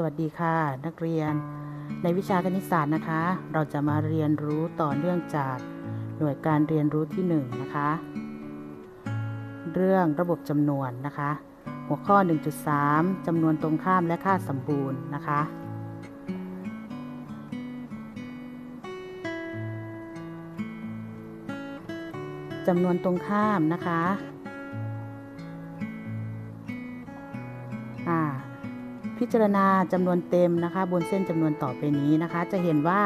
สวัสดีค่ะ นักเรียน ในวิชาคณิตศาสตร์นะคะ เราจะมาเรียนรู้ต่อเนื่องจากหน่วยการเรียนรู้ที่1นงนะคะ เรื่องระบบจำนวนนะคะ หัวข้อ 1.3 จำนวนตรงข้ามและค่าสมบูรณ์นะคะ จำนวนตรงข้ามนะคะ พิจารณาจำนวนเต็มนะคะ บนเส้นจำนวนต่อไปนี้นะคะ จะเห็นว่า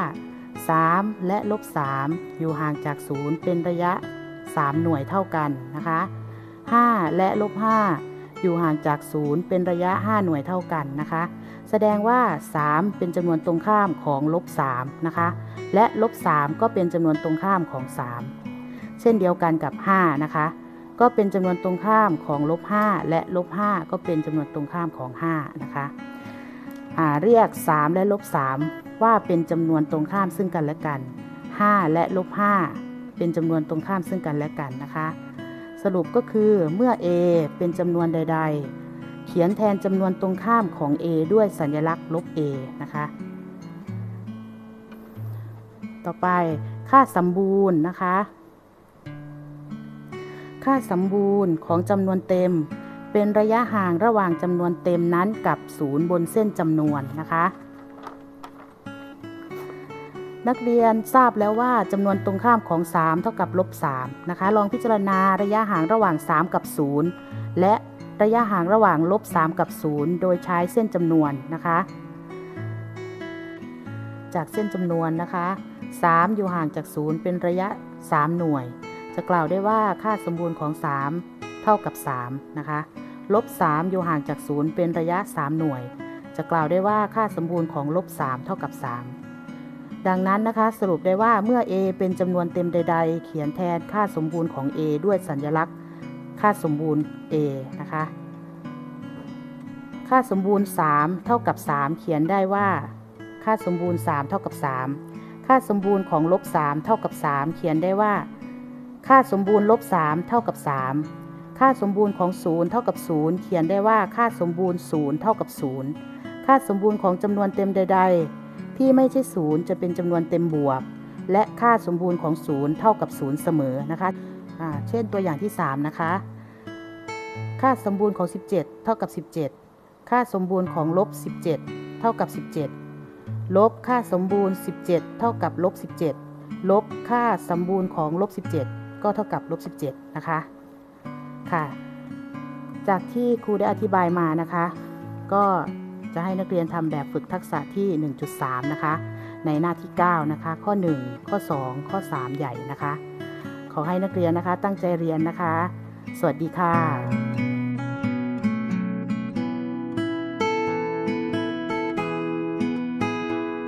3 และลบ 3 อยู่ห่างจาก 0 เป็นระยะ 3 หน่วยเท่ากันนะคะ 5 และลบ 5 อยู่ห่างจาก 0 เป็นระยะ 5 หน่วยเท่ากันนะคะ แสดงว่า 3 เป็นจำนวนตรงข้ามของลบ 3 นะคะ และลบ 3 ก็เป็นจำนวนตรงข้ามของ 3 เช่นเดียวกันกับ 5 นะคะ ก็เป็นจำนวนตรงข้ามของลบ5และลบ5ก็เป็นจำนวนตรงข้ามของ5นะคะอ่าเรียก 3 และลบ3ว่าเป็นจำนวนตรงข้ามซึ่งกันและกัน 5 และลบ5เป็นจำนวนตรงข้ามซึ่งกันและกันนะคะ สรุปก็คือเมื่อ a เป็นจำนวนใด ๆ เขียนแทนจำนวนตรงข้ามของ a ด้วยสัญลักษณ์ลบ a นะคะ ต่อไปค่าสมบูรณ์นะคะ ค่าสมบูรณ์ของจำนวนเต็ม เป็นระยะห่างระหว่างจำนวนเต็มนั้นกับศูนย์บนเส้นจำนวนนะคะ นักเรียนทราบแล้วว่าจำนวนตรงข้ามของ 3 เท่ากับลบ3นะคะ ลองพิจารณาระยะห่างระหว่าง 3 กับ 0 และระยะห่างระหว่างลบ3กับ 0 โดยใช้เส้นจำนวนนะคะ จากเส้นจำนวนนะคะ 3 อยู่ห่างจาก 0 เป็นระยะ 3 หน่วย จะกล่าวได้ว่าค่าสมบูรณ์ของ 3 เท่ากับ 3 นะคะ ลบ 3 อยู่ห่างจาก 0 เป็นระยะ 3 หน่วย จะกล่าวได้ว่าค่าสมบูรณ์ของลบ 3 เท่ากับ 3 ดังนั้นนะคะสรุปได้ว่าเมื่อ a เป็นจำนวนเต็มใด ๆ เขียนแทนค่าสมบูรณ์ของ a ด้วยสัญลักษณ์ ค่าสมบูรณ์ a นะคะ ค่าสมบูรณ์ 3 เท่ากับ 3 เขียนได้ว่า ค่าสมบูรณ์ 3 เท่ากับ 3 ค่าสมบูรณ์ของลบ 3 เท่ากับ 3 เขียนได้ว่า ค่าสมบูรณ์ลบ3เท่ากับ 3 ค่าสมบูรณ์ของ 0 เท่ากับ 0 เขียนได้ว่าค่าสมบูรณ์ 0 เท่ากับ 0 ค่าสมบูรณ์ของจำนวนเต็มใด ๆ ที่ไม่ใช่ 0 จะเป็นจำนวนเต็มบวก และค่าสมบูรณ์ของ 0 เท่ากับ 0 เสมอนะคะเช่นตัวอย่างที่ 3 นะคะ ค่าสมบูรณ์ของ 17 เท่ากับ 17 ค่าสมบูรณ์ของลบ 17 เท่ากับ 17 ลบค่าสมบูรณ์ 17 เท่ากับลบ17 ลบค่าสมบูรณ์ของลบ17 ก็เท่ากับลบ17 นะคะ ค่ะ จากที่ครูได้อธิบายมานะคะ ก็จะให้นักเรียนทำแบบฝึกทักษะที่ 1.3 นะคะ ในหน้าที่ 9 นะคะ ข้อ 1 ข้อ 2 ข้อ 3 ใหญ่นะคะ ขอให้นักเรียนนะคะตั้งใจเรียนนะคะ สวัสดีค่ะ